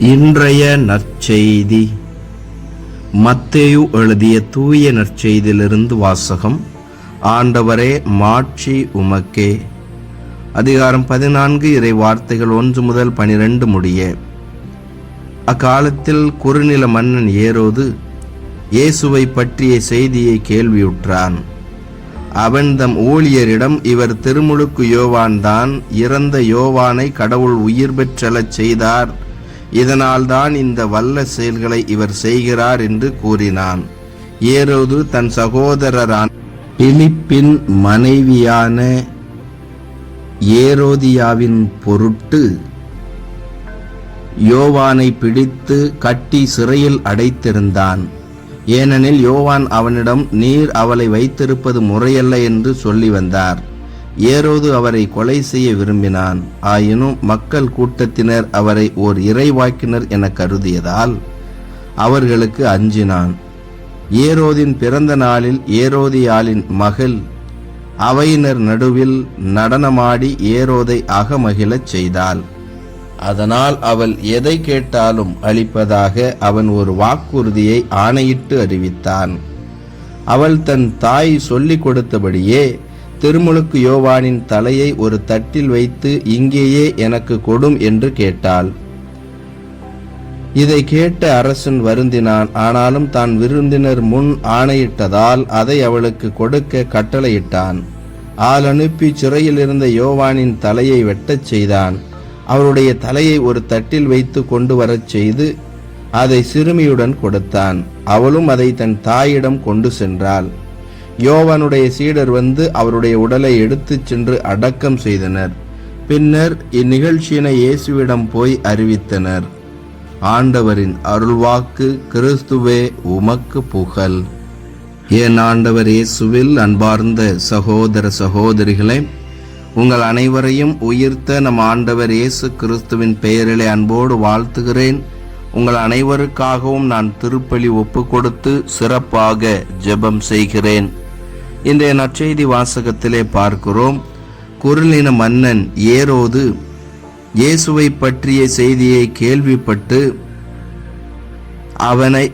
இன்றைய நற்செய்தி. மத்தேயு எழுதிய தூய நற்செய்தியிலிருந்து வாசகம் ஆண்டவரே மாட்சி உமக்கே. அதிகாரம் பதினான்கு இறை வார்த்தைகள் ஒன்று முதல் பனிரெண்டு முடிய. அக்காலத்தில் குறுநில மன்னன் ஏரோது இயேசுவை பற்றிய செய்தியை கேள்வியுற்றான். அவன் தம் ஊழியரிடம் இவர் திருமுழுக்கு யோவான்தான் இறந்த யோவானை கடவுள் உயிர் பெற்றலச் செய்தார் இதனால்தான் இந்த வல்ல செயல்களை இவர் செய்கிறார் என்று கூறினான். ஏரோது தன் சகோதரரான் பிலிப்பின் மனைவியான ஏரோதியாவின் பொருட்டு யோவானை பிடித்து கட்டி சிறையில் அடைத்திருந்தான். ஏனெனில் யோவான் அவனிடம் நீர் அவளை வைத்திருப்பது முறையல்ல என்று சொல்லி வந்தார். ஏரோது அவரை கொலை செய்ய விரும்பினான். ஆயினும் மக்கள் கூட்டத்தினர் அவரை ஓர் இறைவாக்கினர் என கருதியதால் அவர்களுக்கு அஞ்சினான். ஏரோதின் பிறந்த நாளில் ஏரோதியாளின் மகள் அவையினர் நடுவில் நடனமாடி ஏரோதை அகமகிழச் செய்தாள். அதனால் அவள் எதை கேட்டாலும் அளிப்பதாக அவன் ஒரு வாக்குறுதியை ஆணையிட்டு அறிவித்தான். அவள் தன் தாய் சொல்லிக் கொடுத்தபடியே திருமுழுக்கு யோவானின் தலையை ஒரு தட்டில் வைத்து இங்கேயே எனக்கு கொடும் என்று கேட்டாள். இதை கேட்ட அரசன் வருந்தினான். ஆனாலும் தான் விருந்தினர் முன் ஆணையிட்டதால் அதை அவளுக்கு கொடுக்க கட்டளையிட்டான். ஆள் அனுப்பி சிறையில் இருந்த யோவானின் தலையை வெட்டச் செய்தான். அவருடைய தலையை ஒரு தட்டில் வைத்து கொண்டு வரச் செய்து அதை சிறுமியுடன் கொடுத்தான். அவளும் அதை தன் தாயிடம் கொண்டு சென்றாள். யோவானுடைய சீடர் வந்து அவருடைய உடலை எடுத்துச் சென்று அடக்கம் செய்தனர். பின்னர் இந்நிகழ்ச்சியினை இயேசுவிடம் போய் அறிவித்தனர். ஆண்டவரின் அருள்வாக்கு கிறிஸ்துவே உமக்கு புகழ். ஏன் ஆண்டவர் இயேசுவில் அன்பார்ந்த சகோதர சகோதரிகளே உங்கள் அனைவரையும் உயிர்த்த நம் ஆண்டவர் இயேசு கிறிஸ்துவின் பெயரிலே அன்போடு வாழ்த்துகிறேன். உங்கள் அனைவருக்காகவும் நான் திருப்பலி ஒப்பு கொடுத்து சிறப்பாக ஜெபம் செய்கிறேன். இன்றைய நற்செய்தி வாசகத்திலே பார்க்கிறோம். குரலின மன்னன் ஏரோது இயேசுவை பற்றிய செய்தியை கேள்விப்பட்டு அவனை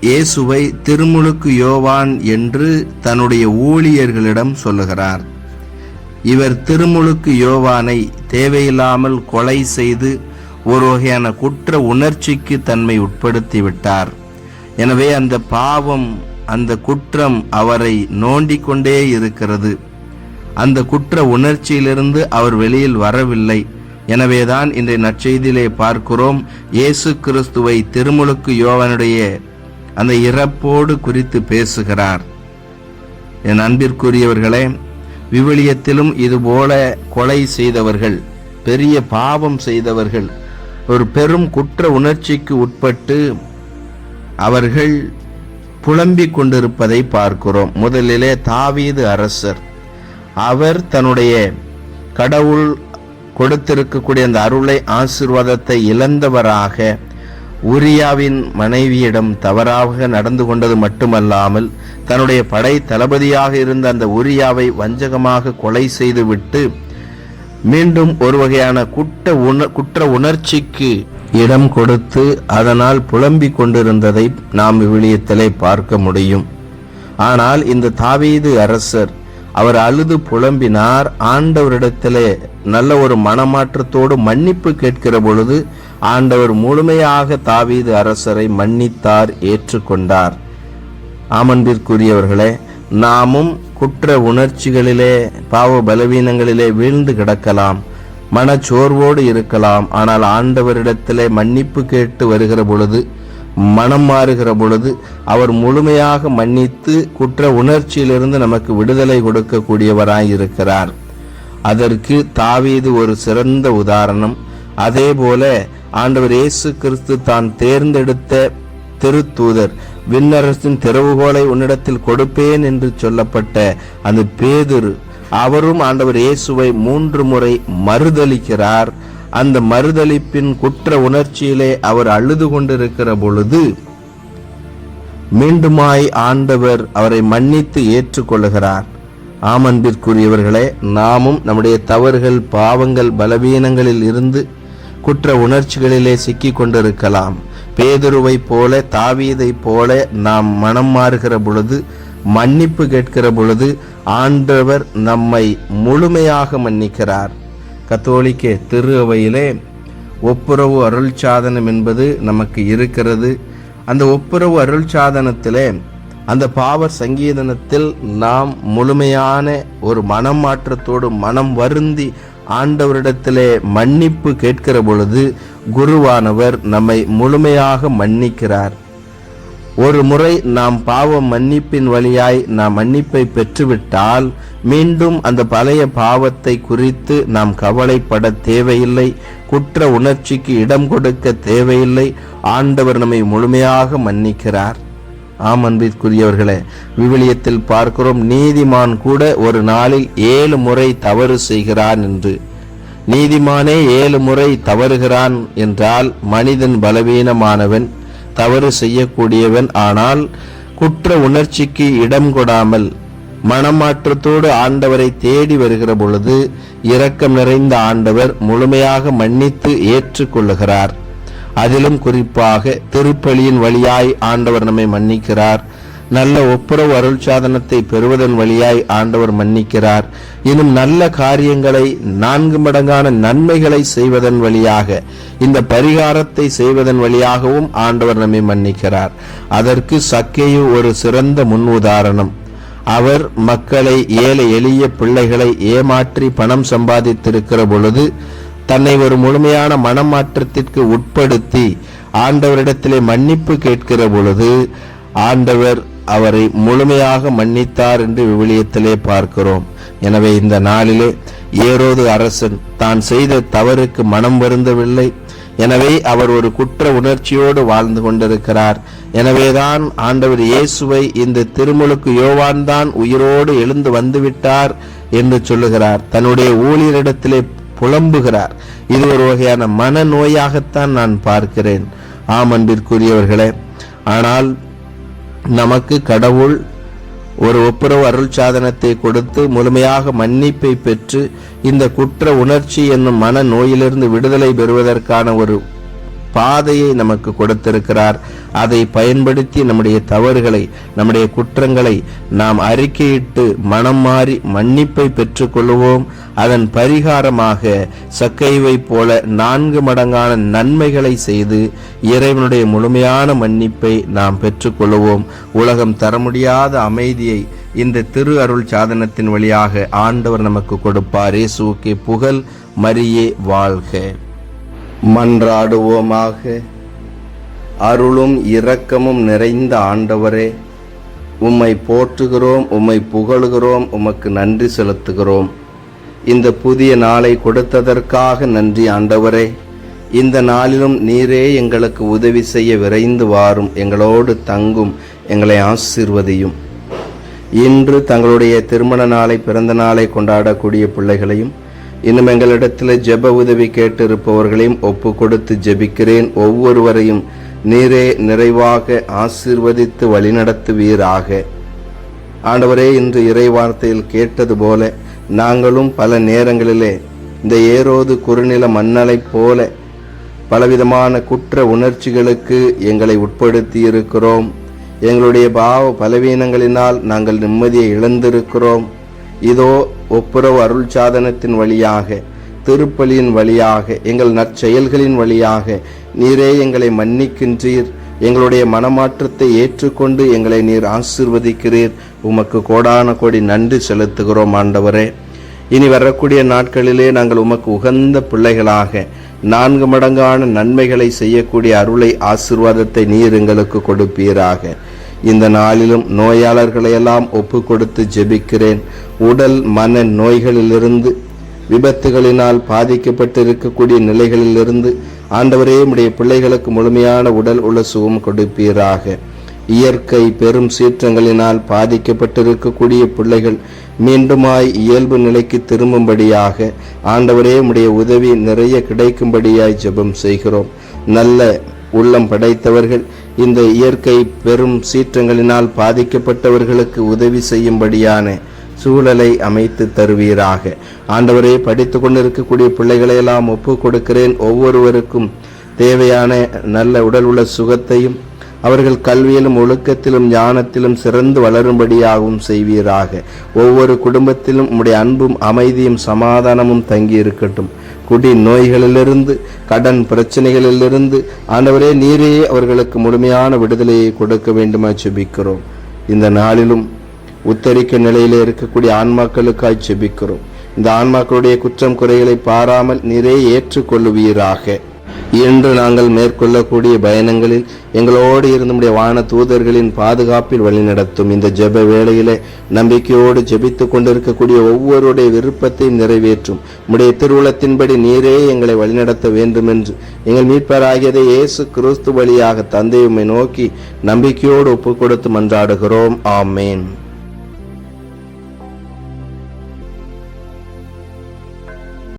இயேசுவை திருமுழுக்கு யோவான் என்று தன்னுடைய ஊழியர்களிடம் சொல்லுகிறார். இவர் திருமுழுக்கு யோவானை தேவையில்லாமல் கொலை செய்து ஒரு வகையான குற்ற உணர்ச்சிக்கு தன்மை உட்படுத்தி விட்டார் எனவே அந்த பாவம் அந்த குற்றம் அவரை நோண்டிக் கொண்டே இருக்கிறது. அந்த குற்ற உணர்ச்சியிலிருந்து அவர் வெளியில் வரவில்லை. எனவேதான் இன்றைய நற்செய்தியிலே பார்க்கிறோம் இயேசு கிறிஸ்துவை திருமுழுக்கு யோவனுடைய அந்த இறப்போடு குறித்து பேசுகிறார். என் அன்பிற்குரியவர்களே விவிலியத்திலும் இதுபோல கொலை செய்தவர்கள் பெரிய பாவம் செய்தவர்கள் ஒரு பெரும் குற்ற உணர்ச்சிக்கு உட்பட்டு அவர்கள் புலம்பிக் கொண்டிருப்பதை பார்க்கிறோம். முதலிலே தாவீது அரசர். அவர் தன்னுடைய கடவுள் கொடுத்திருக்கக்கூடிய அந்த அருளை ஆசீர்வாதத்தை இழந்தவராக உரியாவின் மனைவியிடம் தவறாக நடந்து கொண்டது மட்டுமல்லாமல் தன்னுடைய படை தளபதியாக இருந்த அந்த உரியாவை வஞ்சகமாக கொலை செய்துவிட்டு மீண்டும் ஒரு வகையான குற்ற உண குற்ற உணர்ச்சிக்கு இடம் கொடுத்து அதனால் புலம்பிக் கொண்டிருந்ததை நாம் விவிலியத்திலே பார்க்க முடியும். ஆனால் இந்த தாவீது அரசர் அவர் அழுது புலம்பினார். ஆண்டவரிடத்திலே நல்ல ஒரு மனமாற்றத்தோடு மன்னிப்பு கேட்கிற பொழுது ஆண்டவர் முழுமையாக தாவீது அரசரை மன்னித்தார் ஏற்றுக்கொண்டார். ஆமன்பிற்குரியவர்களே நாமும் குற்ற உணர்ச்சிகளிலே பாவ பலவீனங்களிலே வீழ்ந்து கிடக்கலாம். மனச்சோர்வோடு இருக்கலாம். ஆனால் ஆண்டவரிடத்திலே மன்னிப்பு கேட்டு வருகிற பொழுது மனம் மாறுகிற பொழுது அவர் முழுமையாக மன்னித்து குற்ற உணர்ச்சியிலிருந்து நமக்கு விடுதலை கொடுக்கக்கூடியவராய் இருக்கிறார். அதற்கு தாவீது ஒரு சிறந்த உதாரணம். அதே போல ஆண்டவர் இயேசு கிறிஸ்து தான் தேர்ந்தெடுத்த திருத்தூதர். விண்ணரசின் திறவுகோலை உன்னிடத்தில் கொடுப்பேன் என்று சொல்லப்பட்ட அந்த பேதுரு அவரும் ஆண்டவர் இயேசுவை மூன்று முறை மறுதளிக்கிறார் அந்த மறுதளிப்பின் குற்ற உணர்ச்சியிலே அவர் அழுது கொண்டிருக்கிற பொழுது மீண்டுமாய் ஆண்டவர் அவரை மன்னித்து ஏற்றுக்கொள்ளுகிறார். ஆமன்பிற்குரியவர்களே நாமும் நம்முடைய தவறுகள் பாவங்கள் பலவீனங்களில் இருந்து குற்ற உணர்ச்சிகளிலே சிக்கிக் கொண்டிருக்கலாம் பேதுருவைப் போல தாவீதைப் போல நாம் மனம் மாறுகிற பொழுது மன்னிப்பு கேட்கிற பொழுது ஆண்டவர் நம்மை முழுமையாக மன்னிக்கிறார். கத்தோலிக்க திரு அவையிலே ஒப்புரவு அருள் சாதனம் என்பது நமக்கு இருக்கிறது. அந்த ஒப்புரவு அருள் சாதனத்திலே அந்த பாவர் சங்கீதனத்தில் நாம் முழுமையான ஒரு மனம் மாற்றத்தோடு மனம் வருந்தி ஆண்டவரிடத்திலே மன்னிப்பு கேட்கிற பொழுது குருவானவர் நம்மை முழுமையாக மன்னிக்கிறார். ஒரு முறை நாம் பாவ மன்னிப்பின் வழியாய் நாம் மன்னிப்பை பெற்றுவிட்டால் மீண்டும் அந்த பழைய பாவத்தை குறித்து நாம் கவலைப்பட தேவையில்லை குற்ற உணர்ச்சிக்கு இடம் கொடுக்க தேவையில்லை. ஆண்டவர் நம்மை முழுமையாக மன்னிக்கிறார். ஆம் அன்பிற்குரியவர்களே விவிலியத்தில் பார்க்கிறோம் நீதிமான் கூட ஒரு நாளில் ஏழு முறை தவறு செய்கிறான் என்று. நீதிமானே ஏழு முறை தவறுகிறான் என்றால் மனிதன் பலவீனமானவன். தவறு செய்யக்கூடியவன் ஆனால் குற்ற உணர்ச்சிக்கு இடம் கொடாமல் மனமாற்றத்தோடு ஆண்டவரை தேடி வருகிற பொழுது இரக்கம் நிறைந்த ஆண்டவர் முழுமையாக மன்னித்து ஏற்றுக்கொள்ளுகிறார். அதிலும் குறிப்பாக திருப்பலியின் வழியாய் ஆண்டவர் நம்மை மன்னிக்கிறார். நல்ல ஒப்புரவு அருள் சாதனத்தை பெறுவதன் வழியாய் ஆண்டவர் மன்னிக்கிறார். இன்னும் நல்ல காரியங்களை நான்கு மடங்கான நன்மைகளை செய்வதன் வழியாக இந்த பரிகாரத்தை செய்வதன் வழியாகவும் ஆண்டவர் நம்மை மன்னிக்கிறார். அதற்கு சக்கேயு ஒரு சிறந்த முன் உதாரணம் அவர் மக்களை ஏழை எளிய பிள்ளைகளை ஏமாற்றி பணம் சம்பாதித்திருக்கிற பொழுது தன்னை ஒரு முழுமையான மனமாற்றத்திற்கு உட்படுத்தி ஆண்டவரிடத்திலே மன்னிப்பு கேட்கிற பொழுது ஆண்டவர் அவரை முழுமையாக மன்னித்தார் என்று விவிலியத்திலே பார்க்கிறோம். எனவே இந்த நாளிலே ஏரோது அரசன் தான் செய்த தவறுக்கு மனம் வருந்தவில்லை. எனவே அவர் ஒரு குற்ற உணர்ச்சியோடு வாழ்ந்து கொண்டிருக்கிறார். எனவேதான் ஆண்டவர் இயேசுவை இந்த திருமுழுக்கு யோவான் தான் உயிரோடு எழுந்து வந்துவிட்டார் என்று சொல்லுகிறார். தன்னுடைய ஊழியரிடத்திலே புலம்புகிறார். இது ஒரு வகையான மனநோயாகத்தான் நான் பார்க்கிறேன். ஆம் அன்பிற்குரியவர்களே ஆனால் நமக்கு கடவுள் ஒரு ஒப்புரவு அருள் சாதனத்தை கொடுத்து முழுமையாக மன்னிப்பை பெற்று இந்த குற்ற உணர்ச்சி என்னும் மன நோயிலிருந்து விடுதலை பெறுவதற்கான ஒரு பாதையை நமக்கு கொடுத்திருக்கிறார். அதை பயன்படுத்தி நம்முடைய தவறுகளை நம்முடைய குற்றங்களை நாம் அறிக்கையிட்டு மனம் மாறி மன்னிப்பை பெற்றுக்கொள்வோம். அதன் பரிகாரமாக சக்கைவை போல நான்கு மடங்கான நன்மைகளை செய்து இறைவனுடைய முழுமையான மன்னிப்பை நாம் பெற்றுக்கொள்வோம். உலகம் தர முடியாத அமைதியை இந்த திரு அருள் சாதனத்தின் வழியாக ஆண்டவர் நமக்கு கொடுப்பார். இயேசுக்கே புகழ் மரியே வாழ்க. மன்றாடுவோமாக. அருளும் இரக்கமும் நிறைந்த ஆண்டவரே உம்மை போற்றுகிறோம் உம்மை புகழுகிறோம் உமக்கு நன்றி செலுத்துகிறோம். இந்த புதிய நாளை கொடுத்ததற்காக நன்றி ஆண்டவரே. இந்த நாளிலும் நீரே எங்களுக்கு உதவி செய்ய விரைந்து வாரும் எங்களோடு தங்கும் எங்களை ஆசீர்வதியும். இன்று தங்களுடைய திருமண நாளை பிறந்த நாளை கொண்டாடக்கூடிய பிள்ளைகளையும் இன்னும் எங்களிடத்தில் ஜெப உதவி கேட்டிருப்பவர்களையும் ஒப்பு கொடுத்து ஜெபிக்கிறேன். ஒவ்வொருவரையும் நீரே நிறைவாக ஆசீர்வதித்து வழிநடத்துவீராக. ஆண்டவரே இன்று இறை வார்த்தையில் கேட்டது போல நாங்களும் பல நேரங்களிலே இந்த ஏரோது குறுநில மன்னலைப் போல பலவிதமான குற்ற உணர்ச்சிகளுக்கு எங்களை உட்படுத்தி இருக்கிறோம் எங்களுடைய பாவ பலவீனங்களினால் நாங்கள் நிம்மதியை இழந்திருக்கிறோம். இதோ ஒப்புரவு அருள் சாதனத்தின் வழியாக திருப்பலியின் வழியாக எங்கள் நற்செயல்களின் வழியாக நீரே எங்களை மன்னிக்கின்றீர். எங்களுடைய மனமாற்றத்தை ஏற்றுக்கொண்டு எங்களை நீர் ஆசீர்வதிக்கிறீர். உமக்கு கோடான கோடி நன்றி செலுத்துகிறோம் ஆண்டவரே. இனி வரக்கூடிய நாட்களிலே நாங்கள் உமக்கு உகந்த பிள்ளைகளாக நான்கு மடங்கான நன்மைகளை செய்யக்கூடிய அருளை ஆசீர்வாதத்தை நீர் எங்களுக்கு கொடுப்பீராக. இந்த நாளிலும் நோயாளர்களையெல்லாம் ஒப்பு கொடுத்து ஜெபிக்கிறேன். உடல் மன நோய்களிலிருந்து விபத்துகளினால் பாதிக்கப்பட்டு இருக்கக்கூடிய நிலைகளிலிருந்து ஆண்டவரே உடைய பிள்ளைகளுக்கு முழுமையான உடல் உள்ள சுகம் கொடுப்பீராக. இயற்கை பெரும் சீற்றங்களினால் பாதிக்கப்பட்டிருக்கக்கூடிய பிள்ளைகள் மீண்டுமாய் இயல்பு நிலைக்கு திரும்பும்படியாக ஆண்டவரே உடைய உதவி நிறைய கிடைக்கும்படியாய் ஜெபம் செய்கிறோம். நல்ல உள்ளம் படைத்தவர்கள் இந்த இயற்கை பெரும் சீற்றங்களினால் பாதிக்கப்பட்டவர்களுக்கு உதவி செய்யும்படியான சூழலை அமைத்து தருவீராக. ஆண்டவரே படித்து கொண்டிருக்கக்கூடிய பிள்ளைகளையெல்லாம் ஒப்பு கொடுக்கிறேன். ஒவ்வொருவருக்கும் தேவையான நல்ல உடல் உள்ள சுகத்தையும் அவர்கள் கல்வியிலும் ஒழுக்கத்திலும் ஞானத்திலும் சிறந்து வளரும்படியாகவும் செய்வீராக. ஒவ்வொரு குடும்பத்திலும் உம்முடைய அன்பும் அமைதியும் சமாதானமும் தங்கி இருக்கட்டும் குடி நோய்களிலிருந்து கடன் பிரச்சனைகளிலிருந்து ஆண்டவரே நீரே அவர்களுக்கு முழுமையான விடுதலையை கொடுக்க வேண்டுமா செபிக்கிறோம் இந்த நாளிலும் உத்தரிக்க நிலையிலே இருக்கக்கூடிய ஆன்மாக்களுக்காய் செபிக்கிறோம் இந்த ஆன்மாக்களுடைய குற்றம் குறைகளை பாராமல் நீரே ஏற்றுக்கொள்ளுவீராக. இன்று நாங்கள் மேற்கொள்ளக்கூடிய பயணங்களில் எங்களோடு இருந்து நம்முடைய வான தூதர்களின் பாதுகாப்பில் வழிநடத்தும் இந்த ஜெப வேளையிலே நம்பிக்கையோடு ஜெபித்துக் கொண்டிருக்கக்கூடிய ஒவ்வொருடைய விருப்பத்தை நிறைவேற்றும். உம்முடைய திருவுளத்தின்படி நீரே எங்களை வழிநடத்த வேண்டும் என்று எங்கள் மீட்பராகியதை இயேசு கிறிஸ்து வழியாக தந்தையுமை நோக்கி நம்பிக்கையோடு ஒப்புக் கொடுத்து மன்றாடுகிறோம். ஆமேன்.